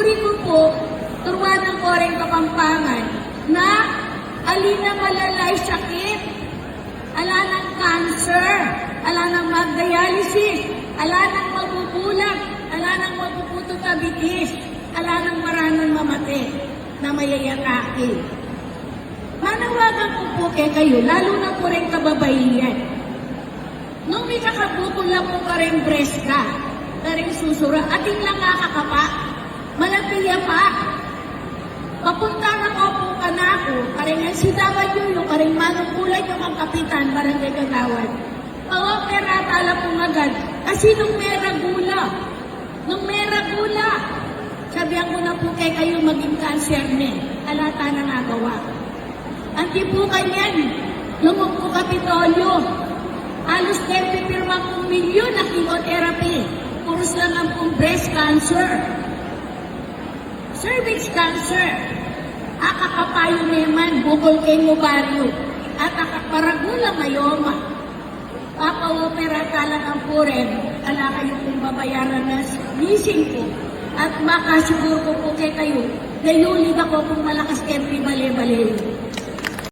Puri ko po, turuan ng Koreng Kapampangan na alin na malalay sakit, ala ng cancer, ala ng mag-dialysis, ala ng magugulang, ala ng mapuputo tabitis, ala ng maraming mamate na mayayatake. Manawagan ko po kay kayo, lalo na po rin kababaihan. Nung may kakabukol lang po ka rin breast ka, ka rin susura, ating lang nakakapa, pa. Papunta na ko po ka na ako, karing ang sitaban yun, yung karing manong kulay yung ang kapitan, barangay kagawad. Pawapera tala po agad, kasi nung mera gula, nung mera gula, sabihan ko na po kay kayo maging cancer ne, alata na nagawa. Anti po kanyan, lumog po kapitolyo, halos 10 pirma pong milyon na chemotherapy, puros lang ang breast cancer cervix cancer, akakapayo neman, bukol kay mo baryo, at akaparagula mayoma. Papa-opera talang ang puren, ala kayo kung babayaran na leasing ko. At makasiguro ko po kay kayo, na yulig ako kung malakas kay bale-bale.